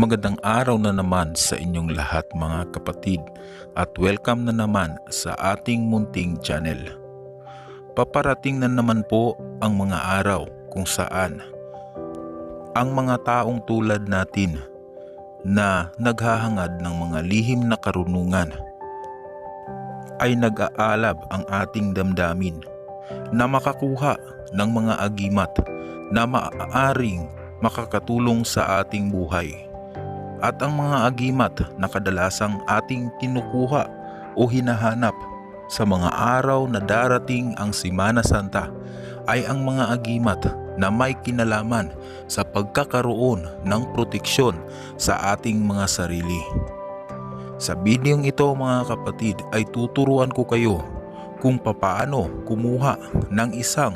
Magandang araw na naman sa inyong lahat mga kapatid at welcome na naman sa ating munting channel. Paparating na naman po ang mga araw kung saan ang mga taong tulad natin na naghahangad ng mga lihim na karunungan ay nag-aalab ang ating damdamin na makakuha ng mga agimat na maaaring makakatulong sa ating buhay. At ang mga agimat na kadalasang ating kinukuha o hinahanap sa mga araw na darating ang Simana Santa ay ang mga agimat na may kinalaman sa pagkakaroon ng proteksyon sa ating mga sarili. Sa bidyong ito mga kapatid ay tuturuan ko kayo kung papaano kumuha ng isang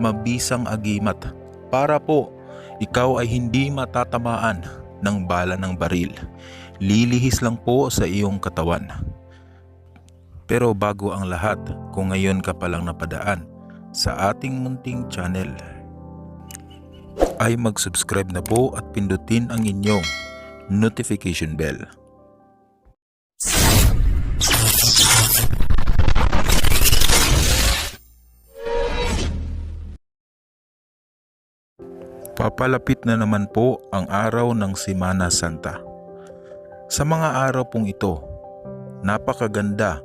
mabisang agimat para po ikaw ay hindi matatamaan ng bala ng baril. Lilihis lang po sa iyong katawan. Pero bago ang lahat, kung ngayon ka palang napadaan sa ating munting channel, ay mag-subscribe na po at pindutin ang inyong notification bell. Papalapit na naman po ang araw ng Simana Santa. Sa mga araw pong ito, napakaganda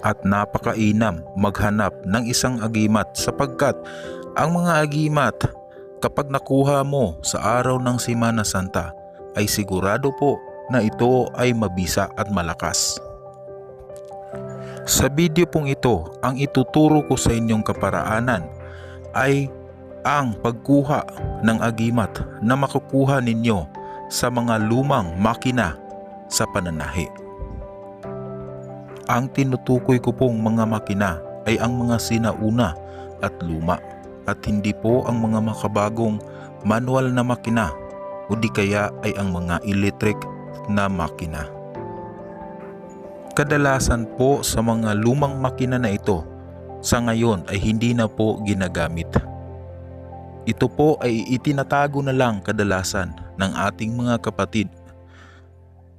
at napakainam maghanap ng isang agimat sapagkat ang mga agimat kapag nakuha mo sa araw ng Simana Santa ay sigurado po na ito ay mabisa at malakas. Sa video pong ito, ang ituturo ko sa inyong kaparaanan ay ang pagkuha ng agimat na makukuha ninyo sa mga lumang makina sa pananahi. Ang tinutukoy ko pong mga makina ay ang mga sinauna at luma at hindi po ang mga makabagong manual na makina o di kaya ay ang mga electric na makina. Kadalasan po sa mga lumang makina na ito sa ngayon ay hindi na po ginagamit. Ito po ay itinatago na lang kadalasan ng ating mga kapatid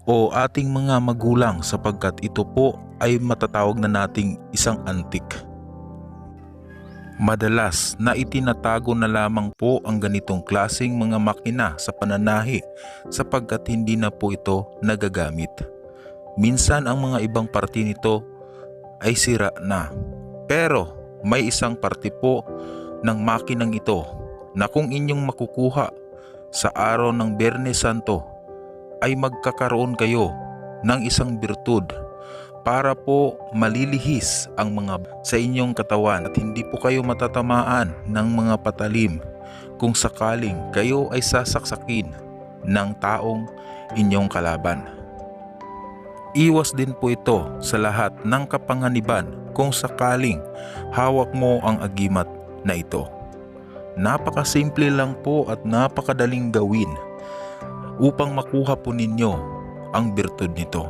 o ating mga magulang sapagkat ito po ay matatawag na nating isang antik. Madalas na itinatago na lamang po ang ganitong klasing mga makina sa pananahi sapagkat hindi na po ito nagagamit. Minsan ang mga ibang parte nito ay sira na. Pero may isang parte po ng makinang ito na kung inyong makukuha sa araw ng Bernes Santo ay magkakaroon kayo ng isang birtud para po malilihis ang mga sa inyong katawan at hindi po kayo matatamaan ng mga patalim kung sakaling kayo ay sasaksakin ng taong inyong kalaban. Iwas din po ito sa lahat ng kapanganiban kung sakaling hawak mo ang agimat na ito. Napakasimple lang po at napakadaling gawin upang makuha po ninyo ang birtud nito.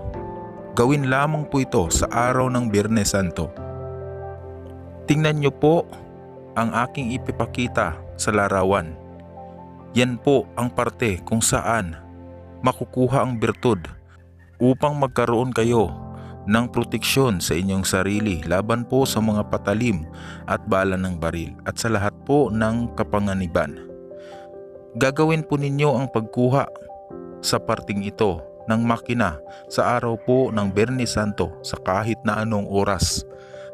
Gawin lamang po ito sa araw ng Biyernes Santo. Tingnan nyo po ang aking ipipakita sa larawan. Yan po ang parte kung saan makukuha ang birtud upang magkaroon kayo ng proteksyon sa inyong sarili laban po sa mga patalim at bala ng baril at sa lahat po ng kapanganiban. Gagawin po ninyo ang pagkuha sa parting ito ng makina sa araw po ng Bernie Santo sa kahit na anong oras.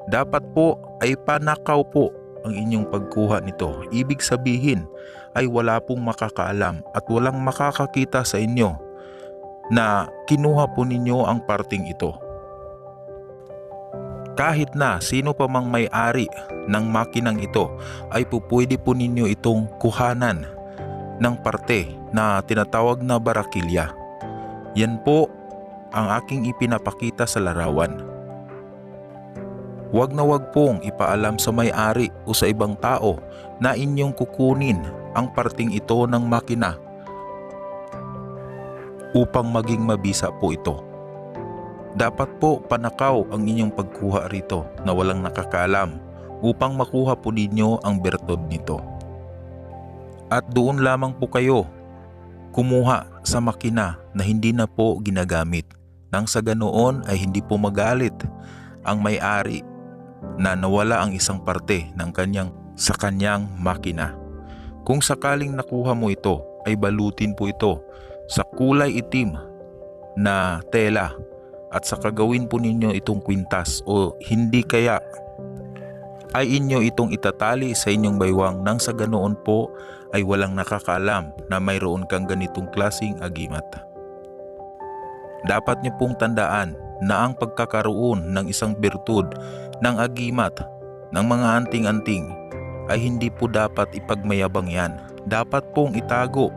Dapat po ay panakaw po ang inyong pagkuha nito. Ibig sabihin ay wala pong makakaalam at walang makakakita sa inyo na kinuha po ninyo ang parting ito. Kahit na sino pa mang may-ari ng makinang ito ay po pwede po ninyo itong kuhanan ng parte na tinatawag na barakilya. Yan po ang aking ipinapakita sa larawan. Huwag na huwag pong ipaalam sa may-ari o sa ibang tao na inyong kukunin ang parting ito ng makina upang maging mabisa po ito. Dapat po panakaw ang inyong pagkuha rito na walang nakakaalam upang makuha po ninyo ang bertod nito. At doon lamang po kayo kumuha sa makina na hindi na po ginagamit. Nang sa ganoon ay hindi po magalit ang may-ari na nawala ang isang parte ng kanyang sa kanyang makina. Kung sakaling nakuha mo ito, ay balutin po ito sa kulay itim na tela at saka gawin po ninyo itong kwintas o hindi kaya ay inyo itong itatali sa inyong baywang nang sa ganoon po ay walang nakakaalam na mayroon kang ganitong klasing agimat. Dapat niyo pong tandaan na ang pagkakaroon ng isang birtud ng agimat ng mga anting-anting ay hindi po dapat ipagmayabang yan. Dapat pong itago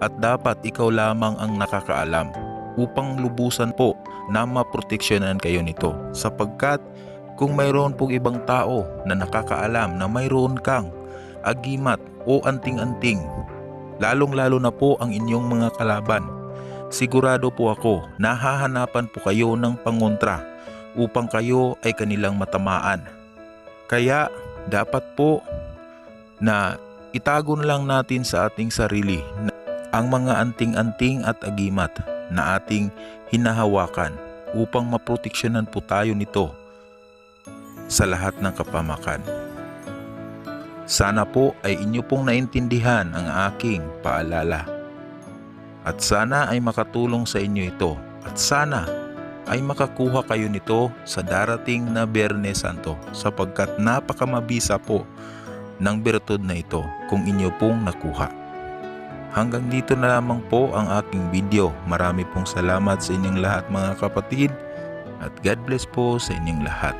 at dapat ikaw lamang ang nakakaalam upang lubusan po na maproteksyonan kayo nito. Sapagkat kung mayroon pong ibang tao na nakakaalam na mayroon kang agimat o anting-anting lalong-lalo na po ang inyong mga kalaban sigurado po ako na hahanapan po kayo ng pangontra upang kayo ay kanilang matamaan. Kaya dapat po na itago na lang natin sa ating sarili ang mga anting-anting at agimat na ating hinahawakan upang maproteksyonan po tayo nito sa lahat ng kapamakan. Sana po ay inyo pong naintindihan ang aking paalala. At sana ay makatulong sa inyo ito. At sana ay makakuha kayo nito sa darating na Biyernes Santo sapagkat napakamabisa po ng bertud na ito kung inyo pong nakuha. Hanggang dito na lamang po ang aking video. Marami pong salamat sa inyong lahat mga kapatid at God bless po sa inyong lahat.